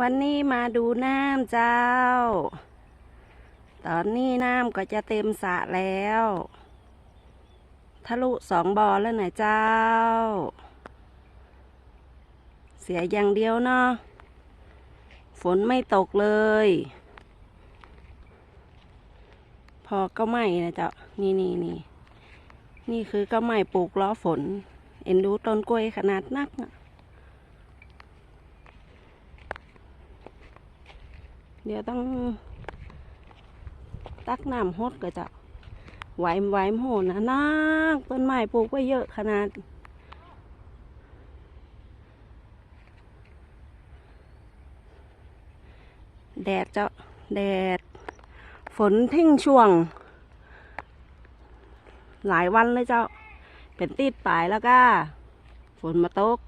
วันนี้มาดูน้ำเจ้า ตอนนี้น้ำก็จะเต็มสระแล้ว ทะลุสองบ่อแล้วนะเจ้า เสียอย่างเดียวเนาะ ฝนไม่ตกเลย พอก็ไม่นะเจ้า นี่นี่นี่นี่คือก็ไม่ปลูกล้อฝน เอ็นดูต้นกล้วยขนาดนักอะ เดี๋ยวต้อง ตักน้ำฮดก็จะไหวมไหวมโหนะนักต้นไม้ปลูกไว้เยอะขนาด แดดเจ้าแดด ฝนทิ้งช่วง หลายวันเลยเจ้า เป็นติดปลายแล้วก็ฝนมาตก